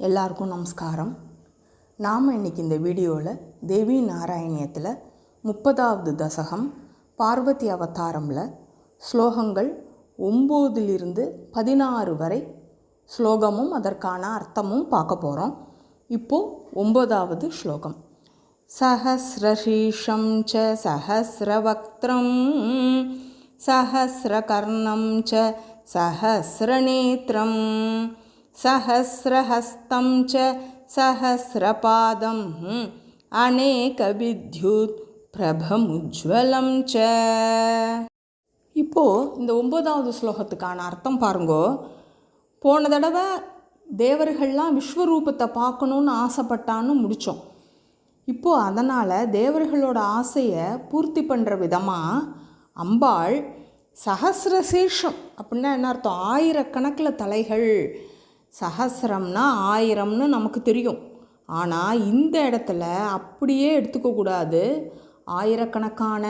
எல்லாருக்கும் நமஸ்காரம். நாம் இன்னைக்கு இந்த வீடியோவில் தேவி நாராயணியத்தில் முப்பதாவது தசகம் பார்வதி அவதாரமில் ஸ்லோகங்கள் ஒம்போதிலிருந்து பதினாறு வரை ஸ்லோகமும் அதற்கான அர்த்தமும் பார்க்க போகிறோம் இப்போது ஒம்போதாவது ஸ்லோகம். சஹசிரசீஷம் ச சஹசிரவக்திரம் சஹசிரகர்ணம் ச சஹசிரநேத்திரம். सहस्रहस्तं च सहस्रपादम् அநேகவித்யுத் பிரபமுஜ்வலம் ச இப்போது இந்த ஒன்பதாவது ஸ்லோகத்துக்கான அர்த்தம் பாருங்கோ போன தடவை தேவர்கள்லாம் விஸ்வரூபத்தை பார்க்கணுன்னு ஆசைப்பட்டான்னு முடித்தோம் இப்போது அதனால் தேவர்களோட ஆசையை பூர்த்தி பண்ணுற விதமாக அம்பாள் சஹசிரசேஷம் அப்படின்னா என்ன அர்த்தம் ஆயிரக்கணக்கில் தலைகள் சஹசிரம்னா ஆயிரம்னு நமக்கு தெரியும். ஆனால் இந்த இடத்துல அப்படியே எடுத்துக்கக்கூடாது ஆயிரக்கணக்கான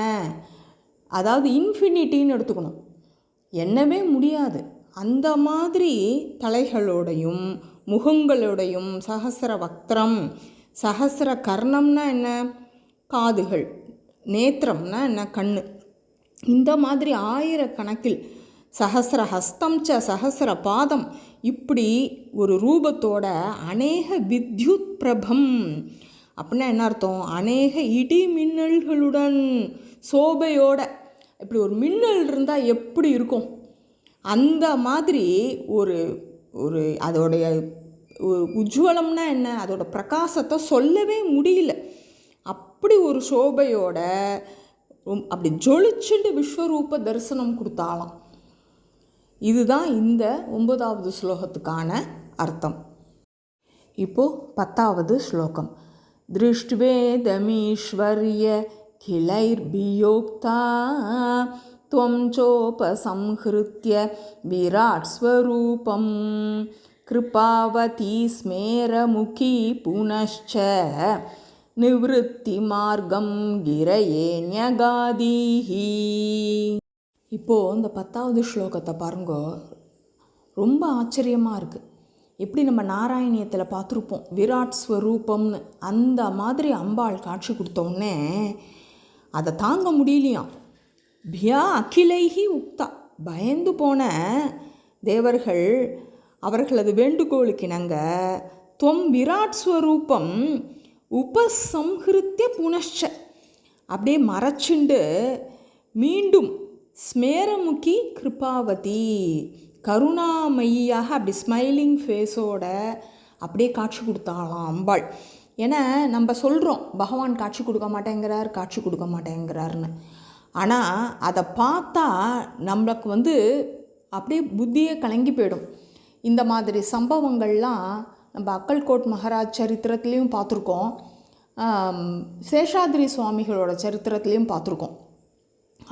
அதாவது இன்ஃபினிட்டின்னு எடுத்துக்கணும். எண்ணவே முடியாது. அந்த மாதிரி தலைகளோடையும் முகங்களோடையும் சஹசிர வக்திரம் சஹசிர கர்ணம்னா என்ன? காதுகள். நேத்திரம்னா என்ன? கண் இந்த மாதிரி ஆயிரக்கணக்கில் சஹசிர ஹஸ்தம் ச சஹசிர பாதம் இப்படி ஒரு ரூபத்தோட அநேக வித்யுத் பிரபம். அப்படின்னா என்ன அர்த்தம்? அநேக இடி மின்னல்களுடன் சோபையோட இப்படி ஒரு மின்னல் இருந்தால் எப்படி இருக்கும்? அந்த மாதிரி ஒரு ஒரு அதோடைய உஜ்வலம்னா என்ன? அதோட பிரகாசத்தை சொல்லவே முடியல. அப்படி ஒரு சோபையோட அப்படி ஜொலிச்சுட்டு விஸ்வரூப தரிசனம் கொடுத்தாலாம் இதுதான் இந்த ஒன்பதாவது ஸ்லோகத்துக்கான அர்த்தம் இப்போது பத்தாவது ஸ்லோகம் திருஷ்டுவேதமீஸ்வர்ய கிளைர்பியோக்தா त्वं चोपसंहृत्य विराट् स्वरूपं कृपावती स्मेरमुखी पुनश्च நிவృத்திமார்க்கம் கிரையே ஞகாதீஹி இப்போது இந்த பத்தாவது ஸ்லோகத்தை பாருங்கோ. ரொம்ப ஆச்சரியமாக இருக்குது எப்படி நம்ம நாராயணியத்தில் பார்த்துருப்போம் விராட் ஸ்வரூபம்னு. அந்த மாதிரி அம்பாள் காட்சி கொடுத்தோடனே அதை தாங்க முடியலையாம் பியா அகிலைஹி உக்தா. பயந்து போன தேவர்கள் அவர்களது வேண்டுகோளுக்கிணங்க தொம் விராட் ஸ்வரூபம் உபசம்ஹிருத்திய புனஷ்ச. அப்படியே மறைச்சுண்டு மீண்டும் ஸ்மேரமுகி கிருபாவதி. கருணாமயியாக அப்படி ஸ்மைலிங் ஃபேஸோட அப்படியே காட்சி கொடுத்தாலாம் அம்பாள். ஏன்னா நம்ம சொல்கிறோம் பகவான் காட்சி கொடுக்க மாட்டேங்கிறார் காட்சி கொடுக்க மாட்டேங்கிறாருன்னு ஆனால் அதை பார்த்தா நம்மளுக்கு வந்து அப்படியே புத்தியே கலங்கி போயிடும். இந்த மாதிரி சம்பவங்கள்லாம் நம்ம அக்கல்கோட் மகாராஜ் சரித்திரத்துலேயும் பார்த்துருக்கோம். சேஷாதிரி சுவாமிகளோட சரித்திரத்துலேயும் பார்த்துருக்கோம்.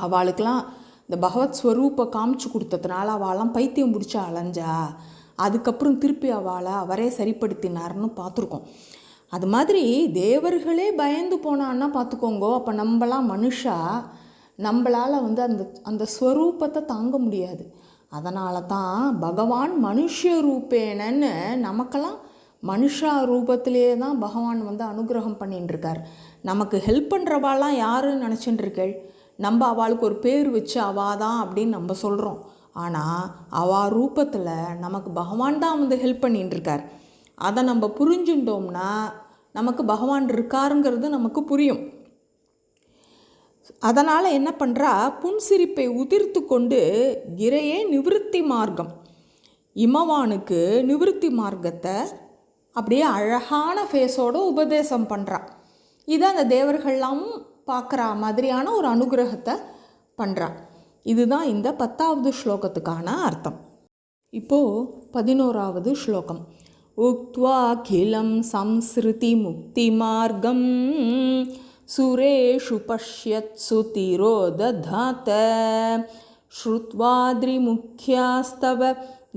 அவளுக்கெல்லாம் இந்த பகவத் ஸ்வரூப்பை காமிச்சு கொடுத்ததுனால அவளாம் பைத்தியம் பிடிச்ச அலைஞ்சா அதுக்கப்புறம் திருப்பி அவளை அவரே சரிப்படுத்தினார்னு பார்த்துருக்கோம். அது மாதிரி தேவர்களே பயந்து போனான்னா பார்த்துக்கோங்கோ அப்போ நம்மளாம் மனுஷா நம்மளால் வந்து அந்த அந்த ஸ்வரூபத்தை தாங்க முடியாது. அதனால தான் பகவான் மனுஷ ரூபேனன்னு நமக்கெல்லாம் மனுஷா ரூபத்திலேயே தான் பகவான் வந்து அனுகிரகம் பண்ணிட்டுருக்கார் நமக்கு ஹெல்ப் பண்ணுறவாலாம் யாருன்னு நினச்சிட்டுருக்கேள் நம்ம அவளுக்கு ஒரு பேர் வச்சு அவா தான் அப்படின்னு நம்ம சொல்கிறோம் ஆனால் அவா ரூபத்தில் நமக்கு பகவான் தான் வந்து ஹெல்ப் பண்ணிட்டுருக்கார் அதை நம்ம புரிஞ்சுட்டோம்னா நமக்கு பகவான் இருக்காருங்கிறது நமக்கு புரியும். அதனால் என்ன பண்ணுறா புன்சிரிப்பை உதிர்த்து கொண்டு இறையே நிவிருத்தி மார்க்கம். இமவானுக்கு நிவிருத்தி மார்க்கத்தை அப்படியே அழகான ஃபேஸோடு உபதேசம் பண்ணுறா இதை அந்த தேவர்கள்லாம் பார்க்குற மாதிரியான ஒரு அனுகிரகத்தை பண்ணுறா இதுதான் இந்த பத்தாவது ஸ்லோகத்துக்கான அர்த்தம். இப்போது பதினோராவது ஸ்லோகம். உக்வாகிலம் சம்ஸ்ருதி முக்தி மார்க்கம் சுரேஷு பஷ்யத்சு திரோததாத்த ஸ்ருத்வாத்ரிமுக்கியாஸ்தவ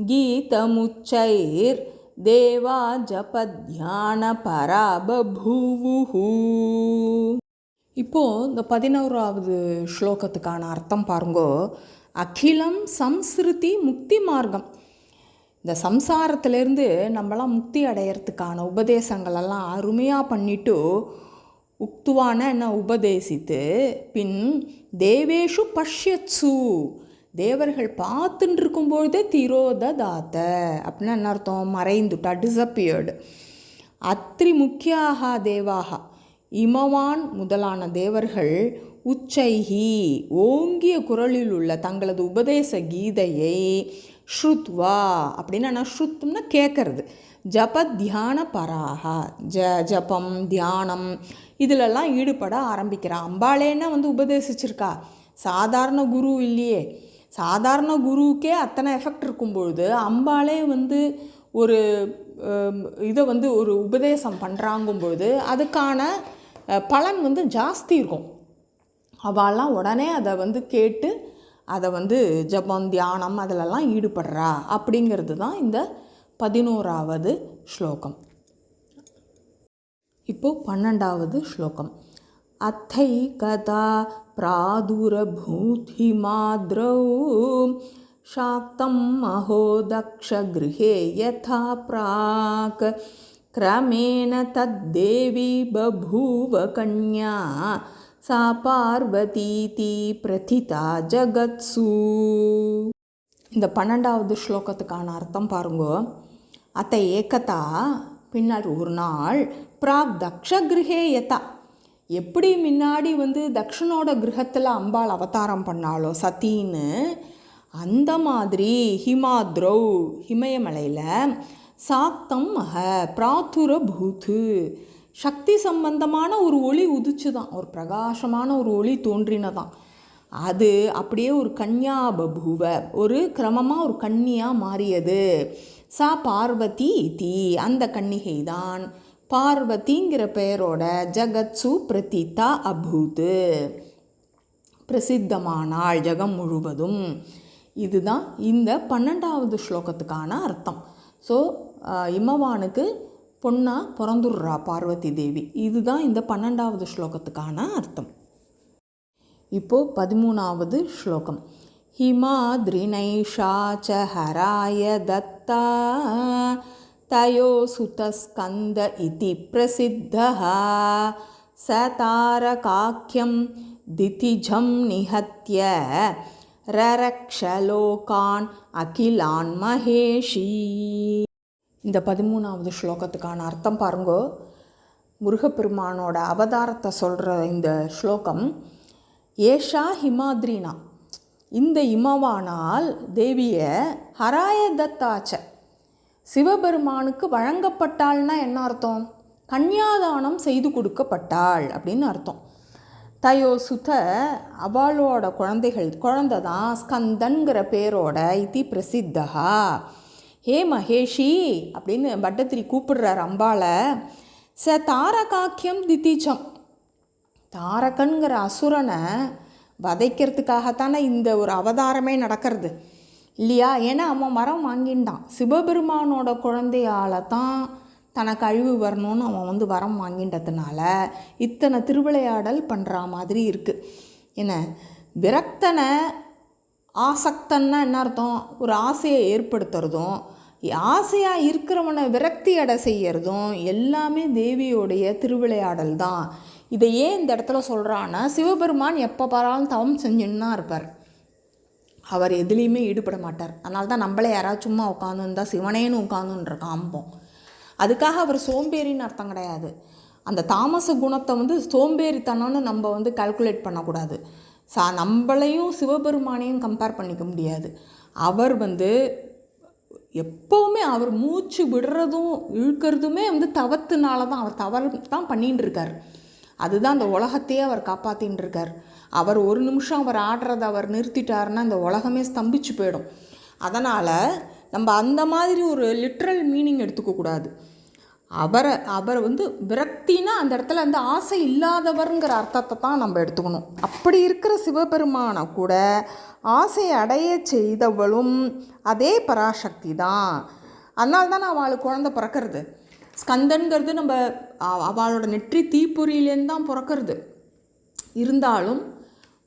கீதமுச்சைர் தேவா ஜபத்யான பராபூவுஹூ இப்போது இந்த பதினோராவது ஸ்லோகத்துக்கான அர்த்தம் பாருங்கோ. அகிலம் சம்ஸ்ருதி முக்தி மார்க்கம். இந்த சம்சாரத்திலேருந்து நம்மளாம் முக்தி அடையறதுக்கான உபதேசங்களெல்லாம் அருமையாக பண்ணிட்டு உக்துவான என்ன உபதேசித்து பின் தேவேஷு பஷ்யத்சு தேவர்கள் பார்த்துட்டு இருக்கும்பொழுதே திரோத தாத்த அப்படின்னா என்ன அர்த்தம்? மறைந்துட்டா டிசப்பியர்டு அத்ரி முக்கியாக தேவாகா. இமவான் முதலான தேவர்கள் உச்சைகி ஓங்கிய குரலில் உள்ள தங்களது உபதேச கீதையை ஸ்ருத்வா அப்படின்னு நான் ஸ்ருத்தும்னா கேட்கறது ஜப தியான பராகா ஜ ஜபம் தியானம் இதிலெல்லாம் ஈடுபட ஆரம்பிக்கிறா. அம்பாளேன்னா வந்து உபதேசிச்சிருக்கா. சாதாரண குரு இல்லையே. சாதாரண குருவுக்கே அத்தனை எஃபெக்ட் இருக்கும் பொழுது அம்பாளே வந்து ஒரு இதை வந்து ஒரு உபதேசம் பண்ணுறாங்கும் பொழுது அதுக்கான பலன் வந்து ஜாஸ்தி இருக்கும் அவள்லாம் உடனே அதை வந்து கேட்டு அதை வந்து ஜபம் தியானம் அதிலெல்லாம் ஈடுபடுறா அப்படிங்கிறது தான் இந்த பதினோராவது ஸ்லோகம் இப்போ பன்னெண்டாவது ஸ்லோகம் அத்தை கதா பிராதுரபூதி மாத்ரௌ शाक्तं महो दक्षगृहे यथा प्राक् क्रमेण तद्देवी बभूव कन्या सा பார்வதீதி பிரதிதா ஜகத்சு இந்த பன்னெண்டாவது ஸ்லோகத்துக்கான அர்த்தம் பாருங்கோ அத்தை ஏக்கத்தா பின்னர் ஒரு நாள் பிராக் தக்ஷ கிரகே யதா எப்படி முன்னாடி வந்து தக்ஷனோட கிரகத்தில் அம்பாள் அவதாரம் பண்ணாலோ சத்தின்னு அந்த மாதிரி ஹிமாத்ரௌ ஹிமயமலையில் சாத்தம் அஹ பிராத்துர பூத்து. சக்தி சம்பந்தமான ஒரு ஒளி உதிச்சு தான் ஒரு பிரகாசமான ஒரு ஒளி தோன்றினதான். அது அப்படியே ஒரு கன்யா பபுவ ஒரு கிரமமாக ஒரு கன்னியாக மாறியது. சா பார்வதி தி அந்த கன்னிகை தான் பார்வதிங்கிற பெயரோட ஜகத்சு பிரதிதா அபூத்து. பிரசித்தமானாள் ஜகம் முழுவதும். இதுதான் இந்த பன்னெண்டாவது ஸ்லோகத்துக்கான அர்த்தம். ஸோ இமவானுக்கு பொண்ணாக பிறந்துடுறா பார்வதி தேவி. இதுதான் இந்த பன்னெண்டாவது ஸ்லோகத்துக்கான அர்த்தம். இப்போது பதிமூணாவது ஸ்லோகம். ஹிமாத்ரினைஷா ச ஹராய தத்தா தயோ சுதஸ்கந்த இதி பிரசித்தः ச தாரகாக்கியம் திதிஜம் நிஹத்ய ரரக்ஷலோகான் அகிலான் மகேஷி. இந்த பதிமூணாவது ஸ்லோகத்துக்கான அர்த்தம் பாருங்கோ. முருகப்பெருமானோட அவதாரத்தை சொல்கிற இந்த ஸ்லோகம் ஏஷா ஹிமாத்ரினா இந்த இமவானால் தேவியை ஹராய தத்தாச்ச சிவபெருமானுக்கு வழங்கப்பட்டாள்னா என்ன அர்த்தம்? கன்னியாதானம் செய்து கொடுக்கப்பட்டாள் அப்படின்னு அர்த்தம். தயோ சுத அவளோட குழந்தைகள் குழந்தை தான் ஸ்கந்தன்கிற பேரோட இத்தி பிரசித்தகா. ஹே மகேஷி அப்படின்னு பட்டத்திரி கூப்பிடுறார் அம்பாவை ச தாரகாக்கியம் தித்திச்சம் தாரகன்கிற அசுரனை வதைக்கிறதுக்காகத்தானே இந்த ஒரு அவதாரமே நடக்கிறது. இல்லையா? ஏன்னா அவன் மரம் வாங்கிண்டான். சிவபெருமானோட குழந்தையால தான் தனக்கு அழிவு வரணும்னு அவன் வந்து வரம் வாங்கின்றதுனால இத்தனை திருவிளையாடல் பண்ணுற மாதிரி இருக்குது என்ன? விரக்தனை ஆசக்தன்னா என்ன அர்த்தம்? ஒரு ஆசையை ஏற்படுத்துறதும் ஆசையாக இருக்கிறவனை விரக்தி அடை செய்கிறதும் எல்லாமே தேவியோடைய திருவிளையாடல் தான். இதை ஏன் இந்த இடத்துல சொல்கிறான்னா சிவபெருமான் எப்போ பாராலும் தவம் செஞ்சுன்னு தான் இருப்பார். அவர் எதுலேயுமே ஈடுபட மாட்டார். அதனால தான் நம்மளே யாராவது சும்மா உட்காந்துருந்தா சிவனேன்னு உட்காந்துன்ற காம்போம் அதுக்காக அவர் சோம்பேறின்னு அர்த்தம் கிடையாது. அந்த தாமச குணத்தை வந்து சோம்பேறித்தனம்னு நம்ம வந்து கால்குலேட் பண்ணக்கூடாது. சா நம்மளையும் சிவபெருமானையும் கம்பேர் பண்ணிக்க முடியாது. அவர் வந்து எப்போவுமே அவர் மூச்சு விடுறதும் இழுக்கிறதுமே வந்து தவத்துனால தான் அவர் தவறு தான் பண்ணின்னு இருக்கார். அதுதான் அந்த உலகத்தையே அவர் காப்பாற்றின்னு இருக்கார். அவர் ஒரு நிமிஷம் அவர் ஆடுறதை அவர் நிறுத்திட்டாருன்னா இந்த உலகமே ஸ்தம்பிச்சு போயிடும். அதனால் நம்ம அந்த மாதிரி ஒரு லிட்ரல் மீனிங் எடுத்துக்கக்கூடாது அவரை அவர் வந்து விரக்தினா அந்த இடத்துல அந்த ஆசை இல்லாதவருங்கிற அர்த்தத்தை தான் நம்ம எடுத்துக்கணும். அப்படி இருக்கிற சிவபெருமானை கூட ஆசை அடைய செய்தவளும் அதே பராசக்தி தான். அதனால தான் அவளுக்கு குழந்தை பிறக்கிறது. ஸ்கந்தன்கிறது நம்ம அவளோட நெற்றி தீப்பொறியிலேருந்து தான் பிறக்கிறது. இருந்தாலும்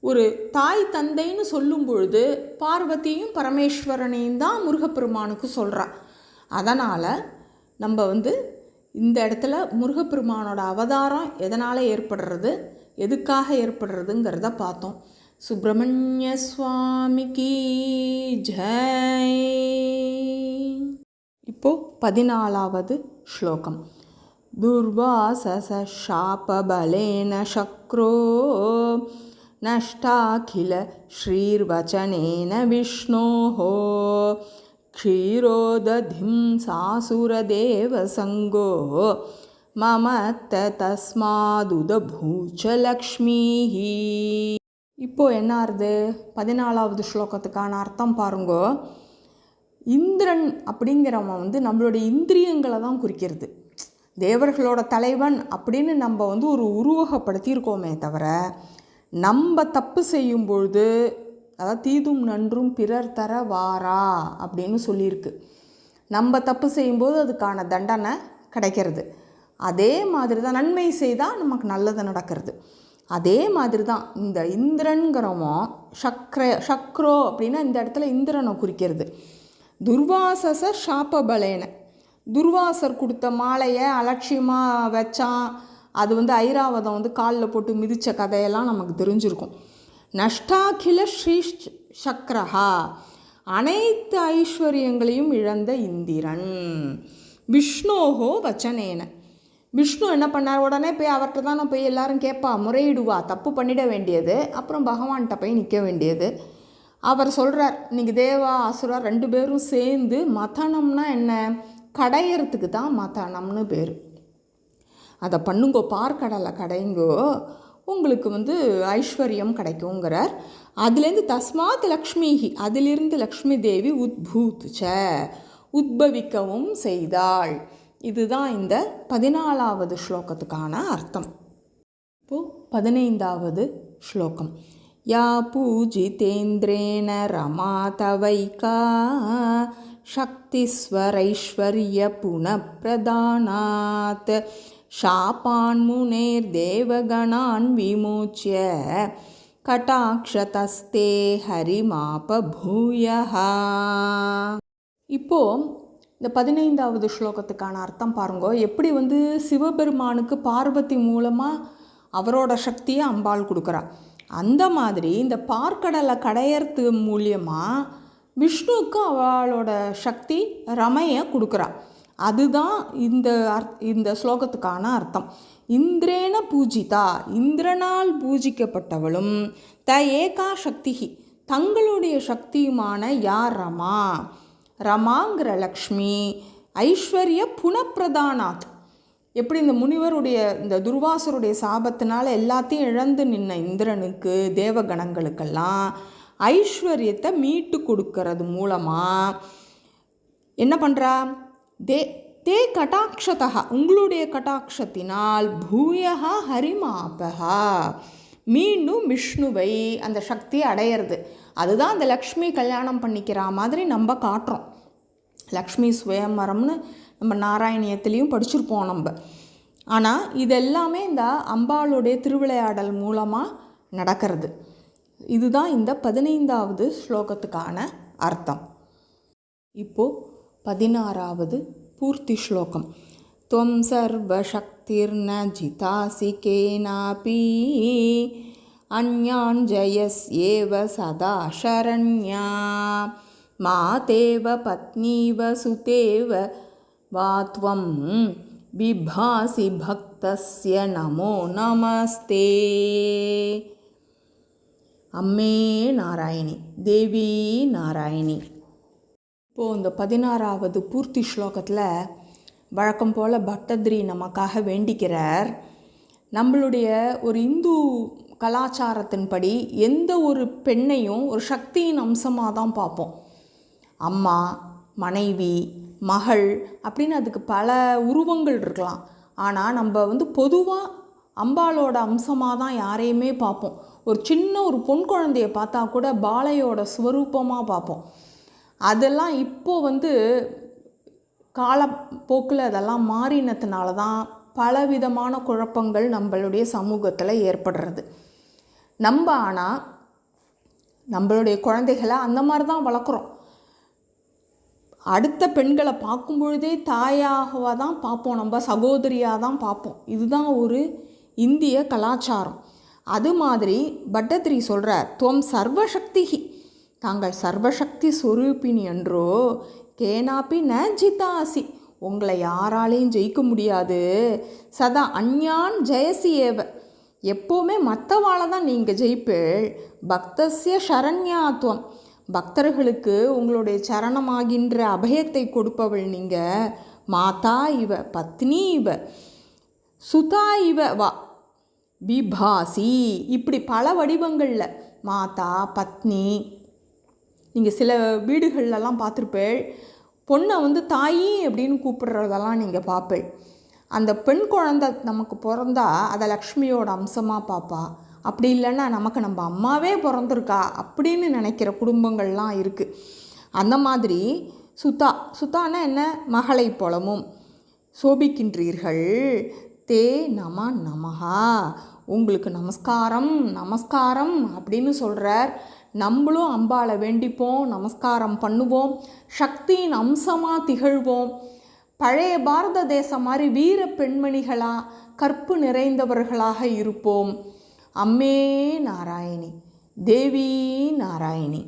ஒரு தாய் தந்தைன்னு சொல்லும் பொழுது பார்வதியும் பரமேஸ்வரனையும் தான் முருகப்பெருமானுக்கு சொல்கிறா அதனால் நம்ம வந்து இந்த இடத்துல முருகப்பெருமானோட அவதாரம் எதனால் ஏற்படுறது எதுக்காக ஏற்படுறதுங்கிறத பார்த்தோம். சுப்பிரமணிய சுவாமிக்கு ஜெய். இப்போ பதினாலாவது ஸ்லோகம். துர்வாசச சாபபலேன சக்ரோ नष्टाखिल श्रीर्वचनेन विष्णोः क्षीरोदधिं सासुरदेवसङ्गो मम तस्मादुदभूच லக்ஷ்மீः இப்போ என்ன ஆறுது பதினாலாவது ஸ்லோகத்துக்கான அர்த்தம் பாருங்கோ இந்திரன் அப்படிங்கிறவன் வந்து நம்மளுடைய இந்திரியங்களை தான் குறிக்கிறது தேவர்களோட தலைவன் அப்படின்னு நம்ம வந்து ஒரு உருவகப்படுத்தியிருக்கோமே தவிர நம்ம தப்பு செய்யும் பொழுது அதாவது தீதும் நன்றும் பிறர் தர வாரா அப்படின்னு சொல்லியிருக்கு. நம்ம தப்பு செய்யும்போது அதுக்கான தண்டனை கிடைக்கிறது. அதே மாதிரி தான் நன்மை செய்தால் நமக்கு நல்லது நடக்கிறது. அதே மாதிரி தான் இந்த இந்திரன்கிறவன் சக்ர சக்ரோ அப்படின்னா இந்த இடத்துல இந்திரனை குறிக்கிறது. துர்வாசச சாபபலேன. துர்வாசர் கொடுத்த மாலையை அலட்சியமாக வச்சான். அது வந்து ஐராவதம் வந்து காலில் போட்டு மிதித்த கதையெல்லாம் நமக்கு தெரிஞ்சிருக்கும். நஷ்டாகில ஸ்ரீ சக்ரஹா அனைத்து ஐஸ்வர்யங்களையும் இழந்த இந்திரன். விஷ்ணோஹோ வச்சனேன. விஷ்ணு என்ன பண்ணார்? உடனே போய் அவர்கிட்ட தானே போய் எல்லாரும் கேட்பா முறையிடுவா தப்பு பண்ணிட வேண்டியது. அப்புறம் பகவான்கிட்ட போய் நிற்க வேண்டியது. அவர் சொல்கிறார் இன்றைக்கி தேவா அசுரா ரெண்டு பேரும் சேர்ந்து மதனம்னா என்ன? கடையறதுக்கு தான் மதனம்னு பேர். அதை பண்ணுங்கோ பார்க்கடலை கடைங்கோ உங்களுக்கு வந்து ஐஸ்வர்யம் கிடைக்குங்கிறார் அதுலேருந்து தஸ்மாத் லக்ஷ்மிஹி அதிலிருந்து லக்ஷ்மி தேவி உத்பூத்துச்ச உத்பவிக்கவும் செய்தாள் இதுதான் இந்த பதினாலாவது ஸ்லோகத்துக்கான அர்த்தம் இப்போது பதினைந்தாவது ஸ்லோகம் யா பூஜிதேந்திரேண ரமா தவைக்கா शक्तिस्वरैश्वर्य पुनःप्रदानात् शापान्मुनेर्देवगणान् विमोच्य கட்டாட்சதஸ்தே ஹரிமாப பூயஹா இப்போ இந்த பதினைந்தாவது ஸ்லோகத்துக்கான அர்த்தம் பாருங்கோ எப்படி வந்து சிவபெருமானுக்கு பார்வதி மூலமாக அவரோட சக்தியை அம்பாள் கொடுக்குறா அந்த மாதிரி இந்த பார்க்கடலை கடையறது மூலியமாக விஷ்ணுவுக்கு அவளோட சக்தி ரமையை கொடுக்குறா அதுதான் இந்த அர்த் இந்த ஸ்லோகத்துக்கான அர்த்தம். இந்திரேன பூஜிதா இந்திரனால் பூஜிக்கப்பட்டவளும் த ஏகா சக்தி தங்களுடைய சக்தியுமான யார் ரமா? ரமாங்கிற லக்ஷ்மி ஐஸ்வர்ய புனப்பிரதானாத். எப்படி இந்த முனிவருடைய இந்த துர்வாசருடைய சாபத்தினால எல்லாத்தையும் இழந்து நின்ன இந்திரனுக்கு தேவகணங்களுக்கெல்லாம் ஐஸ்வர்யத்தை மீட்டு கொடுக்கறது மூலமாக என்ன பண்ணுறா தே தே கட்டாட்சதா உங்களுடைய கட்டாட்சத்தினால் பூயகா ஹரிமாபகா மீண்டும் விஷ்ணுவை அந்த சக்தியை அடையிறது. அதுதான் அந்த லக்ஷ்மி கல்யாணம் பண்ணிக்கிற மாதிரி நம்ம காட்டுறோம். லக்ஷ்மி சுயம்பரம்னு நம்ம நாராயணியத்துலேயும் படிச்சிருப்போம் நம்ம. ஆனால் இதெல்லாமே இந்த அம்பாளுடைய திருவிளையாடல் மூலமாக நடக்கிறது. இதுதான் இந்த பதினைந்தாவது ஸ்லோகத்துக்கான அர்த்தம். இப்போது पदिनारावद् पूर्तिश्लोकं त्वं सर्वशक्तिर्न जितासि केनापि अन्याञ्जयस्येव सदा शरण्या मातेव पत्नीव सुतेव वा त्वं बिभासि भक्तस्य नमो नमस्ते अम्मे नारायणी देवी नारायणी இப்போது இந்த பதினாறாவது பூர்த்தி ஸ்லோகத்தில் வழக்கம் போல் பட்டத்ரி நமக்காக வேண்டிக்கிறார். நம்மளுடைய ஒரு இந்து கலாச்சாரத்தின்படி எந்த ஒரு பெண்ணையும் ஒரு சக்தியின் அம்சமாக தான் பார்ப்போம். அம்மா மனைவி மகள் அப்படின்னு அதுக்கு பல உருவங்கள் இருக்கலாம். ஆனால் நம்ம வந்து பொதுவாக அம்பாளோட அம்சமாக தான் யாரையுமே பார்ப்போம். ஒரு சின்ன ஒரு பொன் குழந்தைய பார்த்தா கூட பாலையோட ஸ்வரூபமாக பார்ப்போம். அதெல்லாம் இப்போது வந்து காலப்போக்கில் அதெல்லாம் மாறினதுனால தான் பலவிதமான குழப்பங்கள் நம்மளுடைய சமூகத்தில் ஏற்படுறது. நம்ம ஆனால் நம்மளுடைய குழந்தைகளை அந்த மாதிரி தான் வளர்க்குறோம். அடுத்த பெண்களை பார்க்கும் பொழுதே தாயாக தான் பார்ப்போம். நம்ம சகோதரியாக தான் பார்ப்போம். இதுதான் ஒரு இந்திய கலாச்சாரம். அது மாதிரி பட்டத்திரி சொல்கிறார் துவம் சர்வசக்திகி தாங்கள் சர்வசக்தி ஸ்வரூபிணி என்றோ கேனாப்பி ந ஜிதாசி உங்களை யாராலையும் ஜெயிக்க முடியாது. சதா அஞ்ஞான் ஜெயசி ஏவ எப்போவுமே மற்றவாளை தான் நீங்கள் ஜெயிப்பீள். பக்தசிய சரண்யாத்துவம் பக்தர்களுக்கு உங்களுடைய சரணமாகின்ற அபயத்தை கொடுப்பவள் நீங்கள் மாதா இவ பத்னி இவ. சுதா இவ வா. பிபாசி இப்படி பல வடிவங்களில். மாதா பத்னி. நீங்கள் சில வீடுகள்லாம் பார்த்துருப்பேள் பொண்ணை வந்து தாயி அப்படின்னு கூப்பிடுறதெல்லாம் நீங்கள் பார்ப்பேள். அந்த பெண் குழந்தை நமக்கு பிறந்தா அதை லக்ஷ்மியோட அம்சமாக பார்ப்பா. அப்படி இல்லைன்னா நமக்கு நம்ம அம்மாவே பிறந்திருக்கா அப்படின்னு நினைக்கிற குடும்பங்கள்லாம் இருக்குது அந்த மாதிரி சுத்தா சுத்தானா என்ன? மகளை போலமும் சோபிக்கின்றீர்கள். தே நம நமஹா. உங்களுக்கு நமஸ்காரம் நமஸ்காரம் அப்படின்னு சொல்கிறார் நம்மளும் அம்பாளை வேண்டிப்போம் நமஸ்காரம் பண்ணுவோம் சக்தியின் அம்சமாக திகழ்வோம். பழைய பாரத தேசம் மாதிரி வீர பெண்மணிகளாக கற்பு நிறைந்தவர்களாக இருப்போம். அம்மே நாராயணி தேவி நாராயணி.